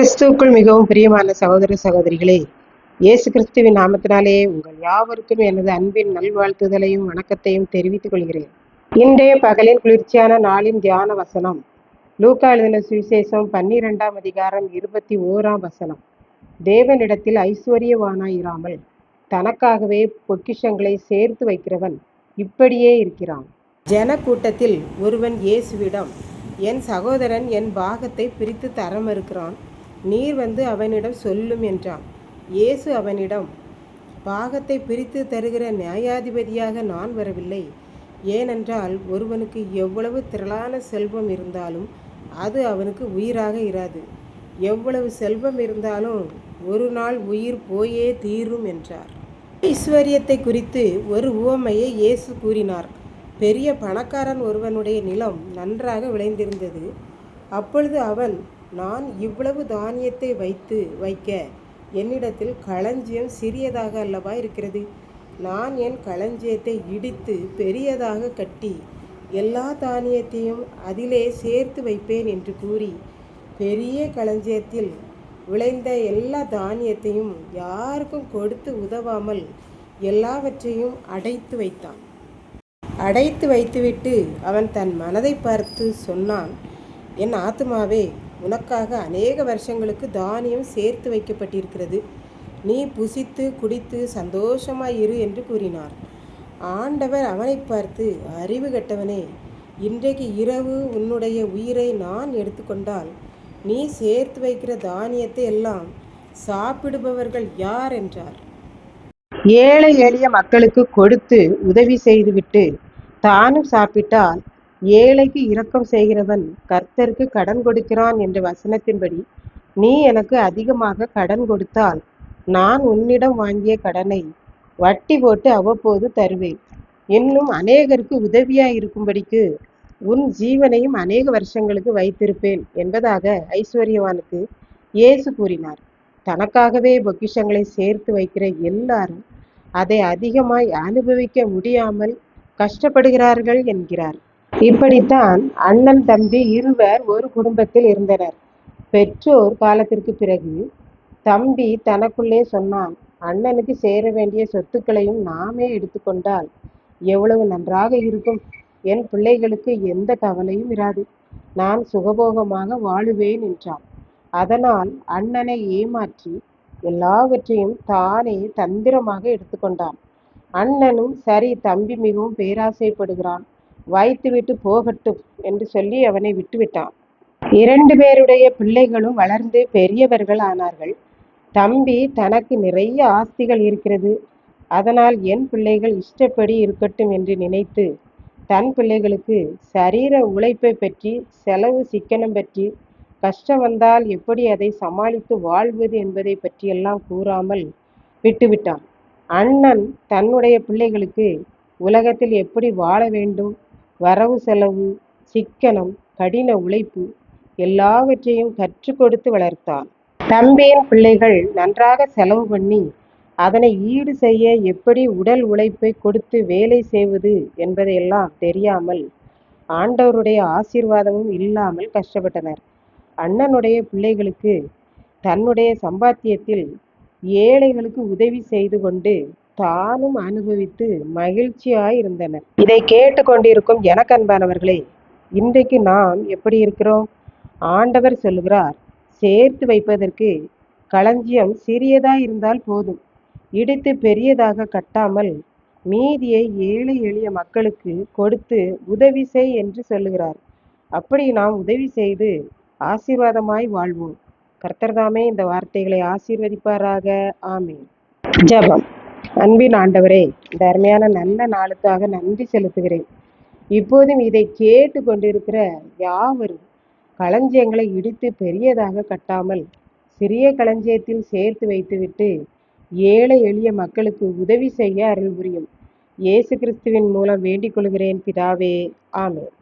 கிறிஸ்துவுக்குள் மிகவும் பிரியமான சகோதர சகோதரிகளே இயேசு கிறிஸ்துவின் நாமத்தினாலே உங்கள் யாவருக்கும் எனது அன்பின் நல்வாழ்த்துதலையும் வணக்கத்தையும் தெரிவித்துக் கொள்கிறேன். இன்றைய பகலின் குளிர்ச்சியான நாளின் தியான வசனம் லூக்கா எழுதின சுவிசேஷம் பன்னிரெண்டாம் அதிகாரம் இருபத்தி ஓராம் வசனம். தேவனிடத்தில் ஐஸ்வர்யவானாயிராமல் தனக்காகவே பொக்கிஷங்களை சேர்த்து வைக்கிறவன் இப்படியே இருக்கிறான். ஜன கூட்டத்தில் ஒருவன் இயேசுவிடம் என் சகோதரன் என் பாகத்தை பிரித்து தர மறுக்கிறான் நீர் வந்து அவனிடம் சொல்லும் என்றான். இயேசு அவனிடம் பாகத்தை பிரித்து தருகிற நியாயாதிபதியாக நான் வரவில்லை. ஏனென்றால் ஒருவனுக்கு எவ்வளவு திரளான செல்வம் இருந்தாலும் அது அவனுக்கு உயிராக இராது. எவ்வளவு செல்வம் இருந்தாலும் ஒரு நாள் உயிர் போயே தீரும் என்றார். ஐஸ்வர்யத்தை குறித்து ஒரு உவமையை இயேசு கூறினார். பெரிய பணக்காரன் ஒருவனுடைய நிலம் நன்றாக விளைந்திருந்தது. அப்பொழுது அவன் நான் இவ்வளவு தானியத்தை வைத்து வைக்க என்னிடத்தில் களஞ்சியம் சிறியதாக அல்லவா இருக்கிறது? நான் என் களஞ்சியத்தை இடித்து பெரியதாக கட்டி எல்லா தானியத்தையும் அதிலே சேர்த்து வைப்பேன் என்று கூறி பெரிய களஞ்சியத்தில் விளைந்த எல்லா தானியத்தையும் யாருக்கும் கொடுத்து உதவாமல் எல்லாவற்றையும் அடைத்து வைத்தான். அடைத்து வைத்துவிட்டு அவன் தன் மனதை பார்த்து சொன்னான் என் ஆத்மாவே உனக்காக அநேக வருஷங்களுக்கு தானியம் சேர்த்து வைக்கப்பட்டிருக்கிறது. நீ புசித்து குடித்து சந்தோஷமாய் இரு என்று கூறினார். ஆண்டவர் அவனை பார்த்து அறிவு கெட்டவனே இன்றைக்கு இரவு உன்னுடைய உயிரை நான் எடுத்துக்கொண்டால் நீ சேர்த்து வைக்கிற தானியத்தை எல்லாம் சாப்பிடுபவர்கள் யார்? என்றார். ஏழை எளிய மக்களுக்கு கொடுத்து உதவி செய்துவிட்டு தானும் சாப்பிட்டால் ஏழைக்கு இரக்கம் செய்கிறவன் கர்த்தருக்கு கடன் கொடுக்கிறான் என்ற வசனத்தின்படி நீ எனக்கு அதிகமாக கடன் கொடுத்தால் நான் உன்னிடம் வாங்கிய கடனை வட்டி போட்டு அவ்வப்போது தருவேன். இன்னும் அநேகருக்கு உதவியாய் இருக்கும்படிக்கு உன் ஜீவனையும் அநேக வருஷங்களுக்கு வைத்திருப்பேன் என்பதாக ஐஸ்வர்யவானுக்கு இயேசு கூறினார். தனக்காகவே பொக்கிஷங்களை சேர்த்து வைக்கிற எல்லாரும் அதை அதிகமாய் அனுபவிக்க முடியாமல் கஷ்டப்படுகிறார்கள் என்கிறார். இப்படித்தான் அண்ணன் தம்பி இருவர் ஒரு குடும்பத்தில் இருந்தனர். பெற்றோர் காலத்திற்கு பிறகு தம்பி தனக்குள்ளே சொன்னான் அண்ணனுக்கு சேர வேண்டிய சொத்துக்களையும் நாமே எடுத்துக்கொண்டால் எவ்வளவு நன்றாக இருக்கும். என் பிள்ளைகளுக்கு எந்த கவலையும் இராது. நான் சுகபோகமாக வாழுவேன் என்றான். அதனால் அண்ணனை ஏமாற்றி எல்லாவற்றையும் தானே தந்திரமாக எடுத்துக்கொண்டான் அண்ணனும் சரி தம்பி மிகவும் பேராசைப்படுகிறான். வைத்துவிட்டு போகட்டும் என்று சொல்லி அவனை விட்டுவிட்டான். இரண்டு பேருடைய பிள்ளைகளும் வளர்ந்து பெரியவர்கள் ஆனார்கள். தம்பி தனக்கு நிறைய ஆஸ்திகள் இருக்கிறது. அதனால் என் பிள்ளைகள் இஷ்டப்படி இருக்கட்டும் என்று நினைத்து தன் பிள்ளைகளுக்கு சரீர உழைப்பை பற்றி செலவு சிக்கனம் பற்றி கஷ்டம் வந்தால் எப்படி அதை சமாளித்து வாழ்வது என்பதை பற்றியெல்லாம் கூறாமல் விட்டுவிட்டான். அண்ணன் தன்னுடைய பிள்ளைகளுக்கு உலகத்தில் எப்படி வாழ வேண்டும்? வரவு செலவு சிக்கனம் கடின உழைப்பு எல்லாவற்றையும் கற்றுக் கொடுத்து வளர்த்தான் தம்பியின் பிள்ளைகள் நன்றாக செலவு பண்ணி அதனை ஈடு செய்ய எப்படி உடல் உழைப்பை கொடுத்து வேலை செய்வது என்பதையெல்லாம் தெரியாமல் ஆண்டவருடைய ஆசீர்வாதமும் இல்லாமல் கஷ்டப்பட்டனர். அண்ணனுடைய பிள்ளைகளுக்கு தன்னுடைய சம்பாத்தியத்தில் ஏழைகளுக்கு உதவி செய்து கொண்டு தானும் அனுபவித்து மகிழ்ச்சியாய் இருந்தனர். இதை கேட்டுக்கொண்டிருக்கும் எனக்கு அன்பானவர்களே இன்றைக்கு நாம் எப்படி இருக்கிறோம்? ஆண்டவர் சொல்லுகிறார் சேர்த்து வைப்பதற்கு களஞ்சியம் சிறியதாக இருந்தால் போதும். இடித்து பெரியதாக கட்டாமல் மீதியை ஏழை எளிய மக்களுக்கு கொடுத்து உதவி செய் என்று சொல்லுகிறார். அப்படி நாம் உதவி செய்து ஆசீர்வாதமாய் வாழ்வோம். கர்த்தர்தாமே இந்த வார்த்தைகளை ஆசீர்வதிப்பாராக. ஆமீன். ஜபம். அன்பின் ஆண்டவரே இந்த அருமையான நல்ல நாளுக்காக நன்றி செலுத்துகிறேன். இப்போதும் இதை கேட்டு கொண்டிருக்கிற யாவரும் களஞ்சியங்களை இடித்து பெரியதாக கட்டாமல் சிறிய களஞ்சியத்தில் சேர்த்து வைத்துவிட்டு ஏழை எளிய மக்களுக்கு உதவி செய்ய அருள் புரியும். இயேசு கிறிஸ்துவின் மூலம் வேண்டிக் கொள்கிறேன் பிதாவே. ஆமேன்.